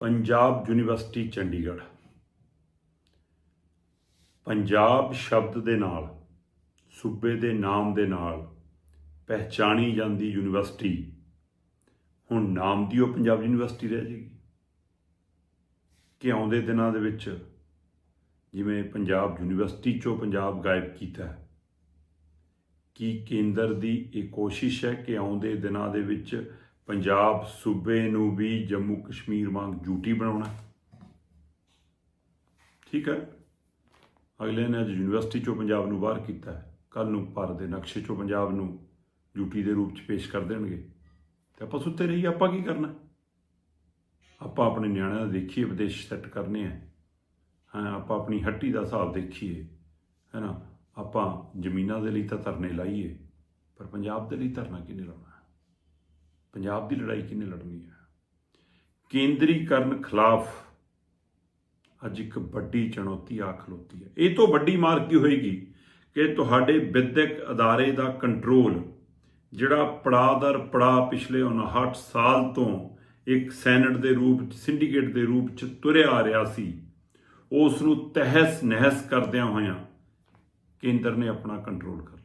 Punjab university, Chandigarh. Punjab ਸ਼ਬਦ ਦੇ ਨਾਲ, ਸੂਬੇ ਦੇ ਨਾਮ ਦੇ ਨਾਲ ਪਹਿਚਾਣੀ ਜਾਂਦੀ ਯੂਨੀਵਰਸਿਟੀ, ਹੁਣ ਨਾਮ ਦੀ ਉਹ ਪੰਜਾਬ ਯੂਨੀਵਰਸਿਟੀ ਰਹਿ ਜਾਏਗੀ ਕਿ ਆਉਂਦੇ ਦਿਨਾਂ ਦੇ ਵਿੱਚ ਜਿਵੇਂ ਪੰਜਾਬ ਯੂਨੀਵਰਸਿਟੀ ਚੋਂ ਪੰਜਾਬ ਗਾਇਬ ਕੀਤਾ ਹੈ, ਕੀ ਕੇਂਦਰ ਦੀ ਇਹ ਕੋਸ਼ਿਸ਼ ਹੈ ਕਿ ਆਉਂਦੇ ਦਿਨਾਂ ਦੇ ਵਿੱਚ ਪੰਜਾਬ ਸੂਬੇ ਨੂੰ ਵੀ ਜੰਮੂ ਕਸ਼ਮੀਰ ਵਾਂਗ ਯੂਟੀ ਬਣਾਉਣਾ ਠੀਕ ਹੈ। ਅਗਲੇ ਨੇ ਅੱਜ ਯੂਨੀਵਰਸਿਟੀ ਚੋਂ ਪੰਜਾਬ ਨੂੰ ਬਾਹਰ ਕੀਤਾ ਹੈ। ਕੱਲ ਨੂੰ ਭਾਰਤ ਦੇ ਨਕਸ਼ੇ ਚੋਂ ਪੰਜਾਬ ਨੂੰ ਯੂਟੀ ਦੇ ਰੂਪ ਚ ਪੇਸ਼ ਕਰ ਦੇਣਗੇ। ਤੇ ਆਪਾਂ ਸੁੱਤੇ ਰਹੀ ਆਪਾਂ ਕੀ ਕਰਨਾ? ਆਪਾਂ ਆਪਣੇ ਨਿਆਣਿਆਂ ਦਾ ਦੇਖੀਏ ਵਿਦੇਸ਼ ਸੈੱਟ ਕਰਨੇ ਆ। ਹਾਂ, ਆਪਾਂ ਆਪਣੀ ਹੱਟੀ ਦਾ ਹਿਸਾਬ ਦੇਖੀਏ। ਹੈ ਨਾ ਆਪਾਂ ਜ਼ਮੀਨਾਂ ਦੇ ਲਈ ਤਾਂ ਧਰਨੇ ਲਾਈਏ, ਪਰ ਪੰਜਾਬ ਦੇ ਲਈ ਧਰਨਾ ਕਿਹਨੇ ਲਾਉਣਾ? ਪੰਜਾਬ ਦੀ ਲੜਾਈ ਕਿਹਨੇ ਲੜਨੀ ਹੈ? ਕੇਂਦਰੀਕਰਨ ਖਿਲਾਫ ਅੱਜ ਇੱਕ ਵੱਡੀ ਚੁਣੌਤੀ ਆ ਖਲੋਤੀ ਹੈ। ਇਹ ਤੋਂ ਵੱਡੀ ਮਾਰ ਕੀ ਹੋਏਗੀ ਕਿ ਤੁਹਾਡੇ ਵਿਦਿਅਕ ਅਦਾਰੇ ਦਾ ਕੰਟਰੋਲ, ਜਿਹੜਾ ਪੜਾਅ ਦਰ ਪੜਾਅ ਪਿਛਲੇ 59 ਸਾਲ ਤੋਂ ਇੱਕ ਸੈਨੇਟ ਦੇ ਰੂਪ ਚ, ਸਿੰਡੀਕੇਟ ਦੇ ਰੂਪ ਚ ਤੁਰਿਆ ਆ ਰਿਹਾ ਸੀ, ਉਸ ਨੂੰ ਤਹਿਸ ਨਹਿਸ ਕਰਦਿਆਂ ਹੋਇਆਂ ਕੇਂਦਰ ਨੇ ਆਪਣਾ ਕੰਟਰੋਲ ਕਰ